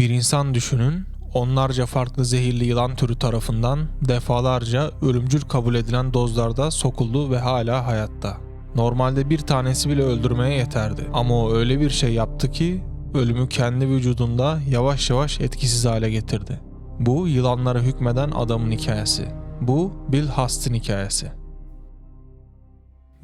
Bir insan düşünün, onlarca farklı zehirli yılan türü tarafından defalarca ölümcül kabul edilen dozlarda sokuldu ve hala hayatta. Normalde bir tanesi bile öldürmeye yeterdi. Ama o öyle bir şey yaptı ki ölümü kendi vücudunda yavaş yavaş etkisiz hale getirdi. Bu yılanlara hükmeden adamın hikayesi. Bu Bill Hast'ın hikayesi.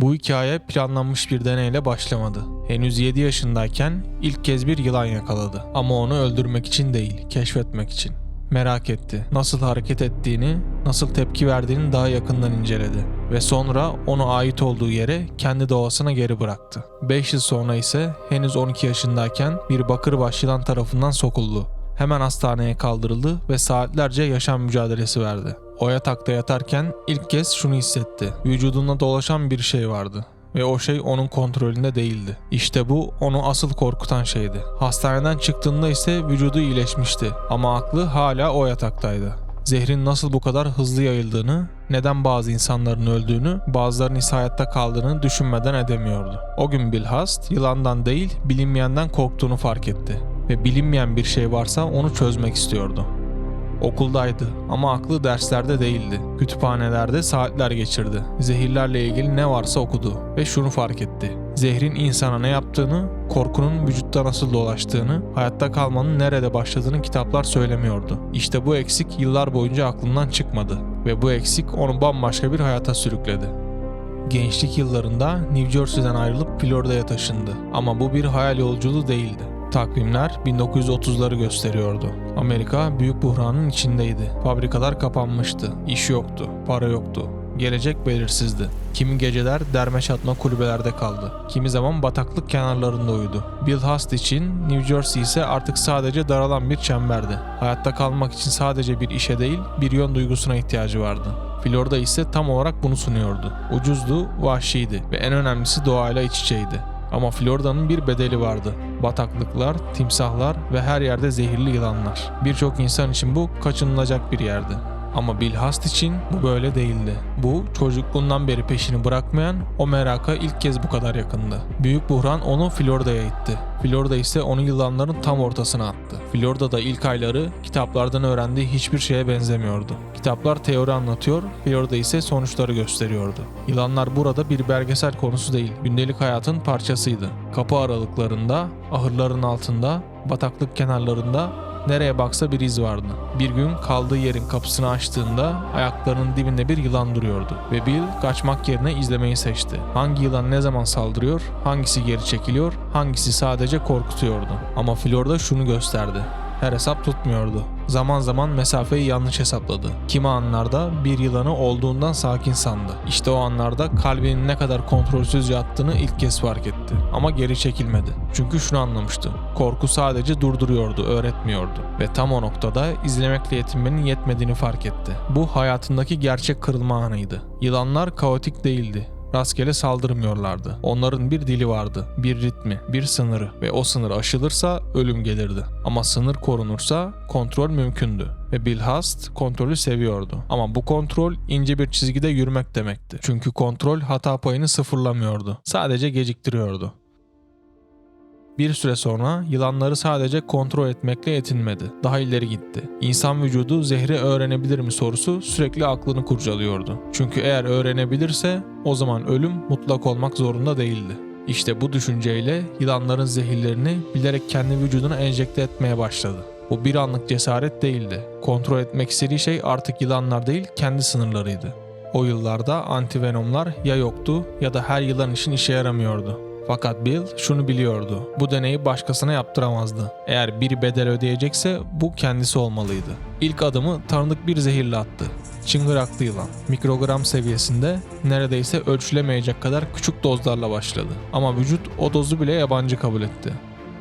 Bu hikaye planlanmış bir deneyle başlamadı. Henüz 7 yaşındayken ilk kez bir yılan yakaladı. Ama onu öldürmek için değil, keşfetmek için. Merak etti. Nasıl hareket ettiğini, nasıl tepki verdiğini daha yakından inceledi. Ve sonra onu ait olduğu yere kendi doğasına geri bıraktı. 5 yıl sonra ise henüz 12 yaşındayken bir bakırbaş yılan tarafından sokuldu. Hemen hastaneye kaldırıldı ve saatlerce yaşam mücadelesi verdi. O yatakta yatarken ilk kez şunu hissetti. Vücudunda dolaşan bir şey vardı ve o şey onun kontrolünde değildi. İşte bu onu asıl korkutan şeydi. Hastaneden çıktığında ise vücudu iyileşmişti ama aklı hala o yataktaydı. Zehrin nasıl bu kadar hızlı yayıldığını, neden bazı insanların öldüğünü, bazılarının ise hayatta kaldığını düşünmeden edemiyordu. O gün Bilhast yılandan değil bilinmeyenden korktuğunu fark etti ve bilinmeyen bir şey varsa onu çözmek istiyordu. Okuldaydı ama aklı derslerde değildi. Kütüphanelerde saatler geçirdi. Zehirlerle ilgili ne varsa okudu ve şunu fark etti. Zehrin insana ne yaptığını, korkunun vücutta nasıl dolaştığını, hayatta kalmanın nerede başladığını kitaplar söylemiyordu. İşte bu eksik yıllar boyunca aklından çıkmadı ve bu eksik onu bambaşka bir hayata sürükledi. Gençlik yıllarında New Jersey'den ayrılıp Florida'ya taşındı ama bu bir hayal yolculuğu değildi. Takvimler 1930'ları gösteriyordu. Amerika büyük buhranın içindeydi. Fabrikalar kapanmıştı. İş yoktu. Para yoktu. Gelecek belirsizdi. Kimi geceler derme çatma kulübelerde kaldı. Kimi zaman bataklık kenarlarında uyudu. Bill Hast için New Jersey ise artık sadece daralan bir çemberdi. Hayatta kalmak için sadece bir işe değil, bir yön duygusuna ihtiyacı vardı. Florida ise tam olarak bunu sunuyordu. Ucuzdu, vahşiydi ve en önemlisi doğayla iç içeydi. Ama Florida'nın bir bedeli vardı. Bataklıklar, timsahlar ve her yerde zehirli yılanlar. Birçok insan için bu kaçınılacak bir yerdi. Ama Bill Hast için bu böyle değildi. Bu çocukluğundan beri peşini bırakmayan o meraka ilk kez bu kadar yakındı. Büyük buhran onu Florida'ya itti. Florida ise onu yılanların tam ortasına attı. Florida'da ilk ayları kitaplardan öğrendiği hiçbir şeye benzemiyordu. Kitaplar teori anlatıyor, Florida ise sonuçları gösteriyordu. Yılanlar burada bir belgesel konusu değil, gündelik hayatın parçasıydı. Kapı aralıklarında, ahırların altında, bataklık kenarlarında Nereye baksa bir iz vardı. Bir gün kaldığı yerin kapısını açtığında ayaklarının dibinde bir yılan duruyordu ve Bill kaçmak yerine izlemeyi seçti. Hangi yılan ne zaman saldırıyor, hangisi geri çekiliyor, hangisi sadece korkutuyordu. Ama Florida şunu gösterdi. Her hesap tutmuyordu. Zaman zaman mesafeyi yanlış hesapladı. Kimi anlarda bir yılanı olduğundan sakin sandı. İşte o anlarda kalbinin ne kadar kontrolsüzce attığını ilk kez fark etti. Ama geri çekilmedi. Çünkü şunu anlamıştı. Korku sadece durduruyordu, öğretmiyordu. Ve tam o noktada izlemekle yetinmenin yetmediğini fark etti. Bu hayatındaki gerçek kırılma anıydı. Yılanlar kaotik değildi rastgele saldırmıyorlardı. Onların bir dili vardı, bir ritmi, bir sınırı ve o sınır aşılırsa ölüm gelirdi. Ama sınır korunursa kontrol mümkündü ve Bill Hast kontrolü seviyordu. Ama bu kontrol ince bir çizgide yürümek demekti. Çünkü kontrol hata payını sıfırlamıyordu. Sadece geciktiriyordu. Bir süre sonra yılanları sadece kontrol etmekle yetinmedi. Daha ileri gitti. İnsan vücudu zehri öğrenebilir mi sorusu sürekli aklını kurcalıyordu. Çünkü eğer öğrenebilirse o zaman ölüm mutlak olmak zorunda değildi. İşte bu düşünceyle yılanların zehirlerini bilerek kendi vücuduna enjekte etmeye başladı. Bu bir anlık cesaret değildi. Kontrol etmek istediği şey artık yılanlar değil kendi sınırlarıydı. O yıllarda antivenomlar ya yoktu ya da her yılan için işe yaramıyordu. Fakat Bill şunu biliyordu. Bu deneyi başkasına yaptıramazdı. Eğer biri bedel ödeyecekse bu kendisi olmalıydı. İlk adımı tanıdık bir zehirle attı. Çıngıraklı yılan. Mikrogram seviyesinde neredeyse ölçülemeyecek kadar küçük dozlarla başladı. Ama vücut o dozu bile yabancı kabul etti.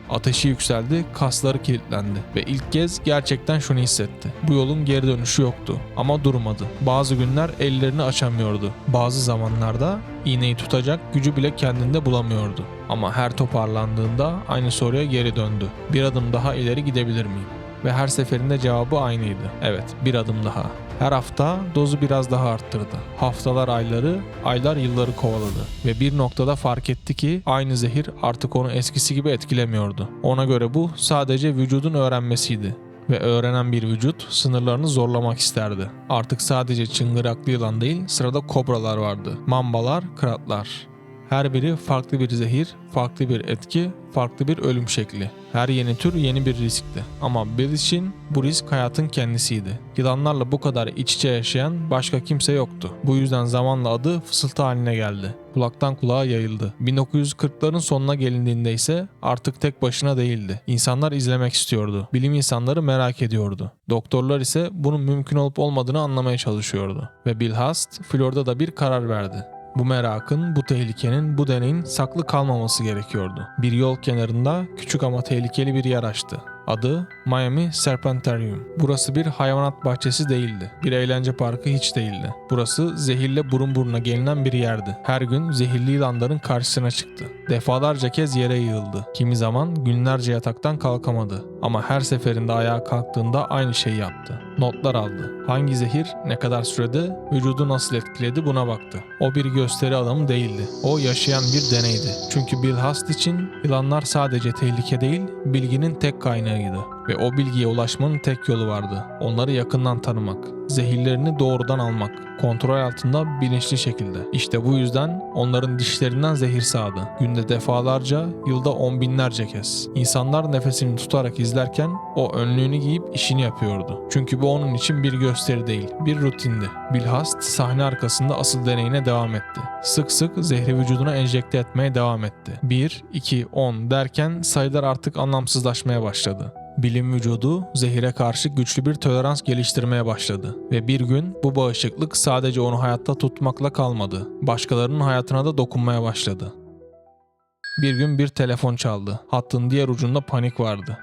Ateşi yükseldi, kasları kilitlendi ve ilk kez gerçekten şunu hissetti. Bu yolun geri dönüşü yoktu ama durmadı. Bazı günler ellerini açamıyordu. Bazı zamanlarda iğneyi tutacak gücü bile kendinde bulamıyordu. Ama her toparlandığında aynı soruya geri döndü. Bir adım daha ileri gidebilir miyim? ve her seferinde cevabı aynıydı. Evet, bir adım daha. Her hafta dozu biraz daha arttırdı. Haftalar ayları, aylar yılları kovaladı ve bir noktada fark etti ki aynı zehir artık onu eskisi gibi etkilemiyordu. Ona göre bu sadece vücudun öğrenmesiydi ve öğrenen bir vücut sınırlarını zorlamak isterdi. Artık sadece çıngıraklı yılan değil, sırada kobralar vardı. Mambalar, kıratlar. Her biri farklı bir zehir, farklı bir etki, farklı bir ölüm şekli. Her yeni tür yeni bir riskti. Ama Bill için bu risk hayatın kendisiydi. Yılanlarla bu kadar iç içe yaşayan başka kimse yoktu. Bu yüzden zamanla adı fısıltı haline geldi. Kulaktan kulağa yayıldı. 1940'ların sonuna gelindiğinde ise artık tek başına değildi. İnsanlar izlemek istiyordu. Bilim insanları merak ediyordu. Doktorlar ise bunun mümkün olup olmadığını anlamaya çalışıyordu. Ve Bill Hast, Florida'da bir karar verdi. Bu merakın, bu tehlikenin, bu deneyin saklı kalmaması gerekiyordu. Bir yol kenarında küçük ama tehlikeli bir yer açtı. Adı Miami Serpentarium. Burası bir hayvanat bahçesi değildi. Bir eğlence parkı hiç değildi. Burası zehirle burun buruna gelinen bir yerdi. Her gün zehirli yılanların karşısına çıktı. Defalarca kez yere yığıldı. Kimi zaman günlerce yataktan kalkamadı. Ama her seferinde ayağa kalktığında aynı şeyi yaptı. Notlar aldı. Hangi zehir, ne kadar sürede, vücudu nasıl etkiledi buna baktı. O bir gösteri adamı değildi. O yaşayan bir deneydi. Çünkü Bill Hast için yılanlar sadece tehlike değil, bilginin tek kaynağıydı. Ve o bilgiye ulaşmanın tek yolu vardı. Onları yakından tanımak. Zehirlerini doğrudan almak. Kontrol altında bilinçli şekilde. İşte bu yüzden onların dişlerinden zehir sağdı. Günde defalarca, yılda on binlerce kez. İnsanlar nefesini tutarak izlerken o önlüğünü giyip işini yapıyordu. Çünkü bu onun için bir gösteri değil, bir rutindi. Bilhast sahne arkasında asıl deneyine devam etti. Sık sık zehri vücuduna enjekte etmeye devam etti. 1, 2, 10 derken sayılar artık anlamsızlaşmaya başladı. Bilim vücudu zehire karşı güçlü bir tolerans geliştirmeye başladı ve bir gün bu bağışıklık sadece onu hayatta tutmakla kalmadı. Başkalarının hayatına da dokunmaya başladı. Bir gün bir telefon çaldı. Hattın diğer ucunda panik vardı.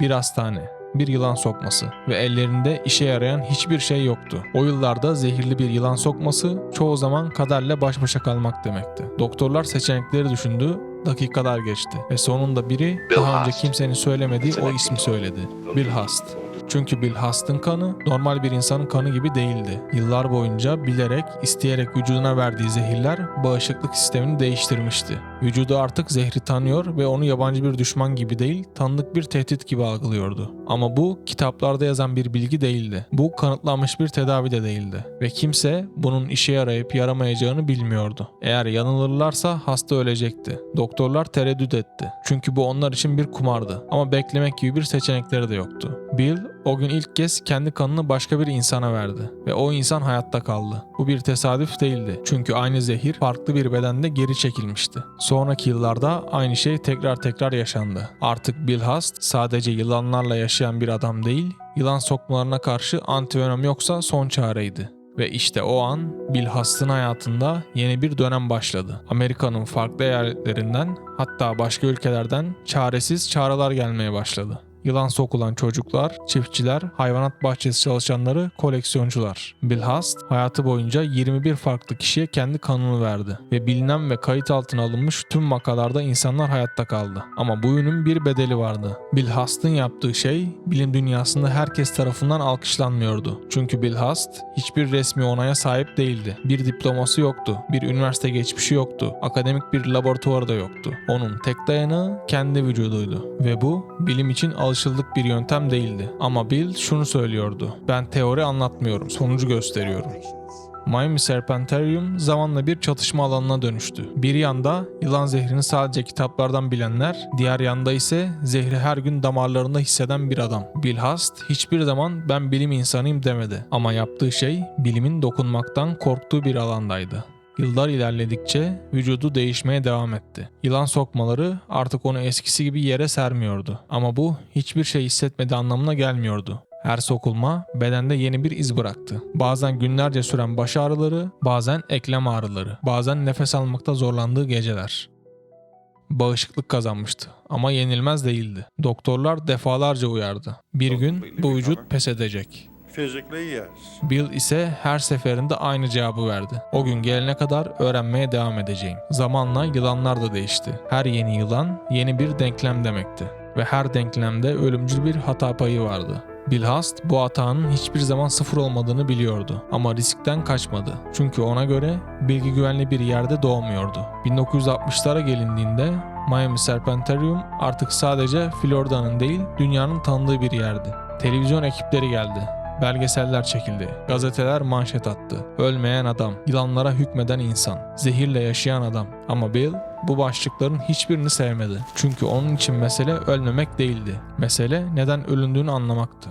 Bir hastane, bir yılan sokması ve ellerinde işe yarayan hiçbir şey yoktu. O yıllarda zehirli bir yılan sokması çoğu zaman kaderle baş başa kalmak demekti. Doktorlar seçenekleri düşündü, dakikalar geçti ve sonunda biri daha önce kimsenin söylemediği o ismi söyledi. Bill Hast. Çünkü Bill Hast'ın kanı normal bir insanın kanı gibi değildi. Yıllar boyunca bilerek, isteyerek vücuduna verdiği zehirler bağışıklık sistemini değiştirmişti. Vücudu artık zehri tanıyor ve onu yabancı bir düşman gibi değil, tanıdık bir tehdit gibi algılıyordu. Ama bu kitaplarda yazan bir bilgi değildi. Bu kanıtlanmış bir tedavi de değildi. Ve kimse bunun işe yarayıp yaramayacağını bilmiyordu. Eğer yanılırlarsa hasta ölecekti. Doktorlar tereddüt etti. Çünkü bu onlar için bir kumardı. Ama beklemek gibi bir seçenekleri de yoktu. Bill o gün ilk kez kendi kanını başka bir insana verdi ve o insan hayatta kaldı. Bu bir tesadüf değildi. Çünkü aynı zehir farklı bir bedende geri çekilmişti. Sonraki yıllarda aynı şey tekrar tekrar yaşandı. Artık Bill Hast sadece yılanlarla yaşayan bir adam değil, yılan sokmalarına karşı antivenom yoksa son çareydi. Ve işte o an Bill Hast'ın hayatında yeni bir dönem başladı. Amerika'nın farklı eyaletlerinden hatta başka ülkelerden çaresiz çağrılar gelmeye başladı. Yılan sokulan çocuklar, çiftçiler, hayvanat bahçesi çalışanları, koleksiyoncular. Bill Hast hayatı boyunca 21 farklı kişiye kendi kanını verdi ve bilinen ve kayıt altına alınmış tüm vakalarda insanlar hayatta kaldı. Ama bu ünün bir bedeli vardı. Bill Hast'ın yaptığı şey bilim dünyasında herkes tarafından alkışlanmıyordu. Çünkü Bill Hast hiçbir resmi onaya sahip değildi. Bir diploması yoktu, bir üniversite geçmişi yoktu, akademik bir laboratuvarı da yoktu. Onun tek dayanağı kendi vücuduydu ve bu bilim için alışıldık bir yöntem değildi. Ama Bill şunu söylüyordu. Ben teori anlatmıyorum, sonucu gösteriyorum. Miami Serpentarium zamanla bir çatışma alanına dönüştü. Bir yanda yılan zehrini sadece kitaplardan bilenler, diğer yanda ise zehri her gün damarlarında hisseden bir adam. Bill Hast hiçbir zaman ben bilim insanıyım demedi. Ama yaptığı şey bilimin dokunmaktan korktuğu bir alandaydı. Yıllar ilerledikçe vücudu değişmeye devam etti. Yılan sokmaları artık onu eskisi gibi yere sermiyordu. Ama bu hiçbir şey hissetmediği anlamına gelmiyordu. Her sokulma bedende yeni bir iz bıraktı. Bazen günlerce süren baş ağrıları, bazen eklem ağrıları, bazen nefes almakta zorlandığı geceler. Bağışıklık kazanmıştı ama yenilmez değildi. Doktorlar defalarca uyardı. Bir gün bu vücut pes edecek. Bill ise her seferinde aynı cevabı verdi. O gün gelene kadar öğrenmeye devam edeceğim. Zamanla yılanlar da değişti. Her yeni yılan yeni bir denklem demekti. ve her denklemde ölümcül bir hata payı vardı. Bilhast bu hatanın hiçbir zaman sıfır olmadığını biliyordu ama riskten kaçmadı. Çünkü ona göre bilgi güvenli bir yerde doğmuyordu. 1960'lara gelindiğinde Miami Serpentarium artık sadece Florida'nın değil dünyanın tanıdığı bir yerdi. Televizyon ekipleri geldi. Belgeseller çekildi. Gazeteler manşet attı. Ölmeyen adam, yılanlara hükmeden insan, zehirle yaşayan adam. Ama Bill bu başlıkların hiçbirini sevmedi. Çünkü onun için mesele ölmemek değildi. Mesele neden ölündüğünü anlamaktı.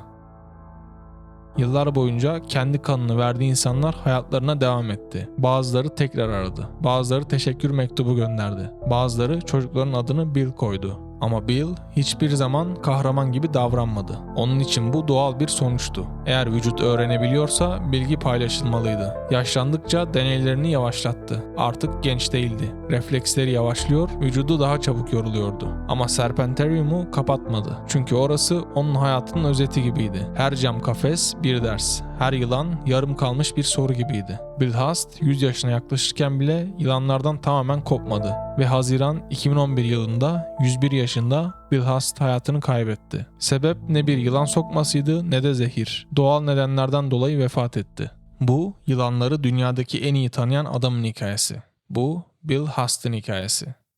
Yıllar boyunca kendi kanını verdiği insanlar hayatlarına devam etti. Bazıları tekrar aradı. Bazıları teşekkür mektubu gönderdi. Bazıları çocukların adını Bill koydu. Ama Bill hiçbir zaman kahraman gibi davranmadı. Onun için bu doğal bir sonuçtu. Eğer vücut öğrenebiliyorsa bilgi paylaşılmalıydı. Yaşlandıkça deneylerini yavaşlattı. Artık genç değildi. Refleksleri yavaşlıyor, vücudu daha çabuk yoruluyordu. Ama Serpentarium'u kapatmadı. Çünkü orası onun hayatının özeti gibiydi. Her cam kafes bir ders. Her yılan yarım kalmış bir soru gibiydi. Bilhast 100 yaşına yaklaşırken bile yılanlardan tamamen kopmadı ve Haziran 2011 yılında 101 yaşında Bilhast hayatını kaybetti. Sebep ne bir yılan sokmasıydı ne de zehir. Doğal nedenlerden dolayı vefat etti. Bu yılanları dünyadaki en iyi tanıyan adamın hikayesi. Bu Bill Hast'ın hikayesi.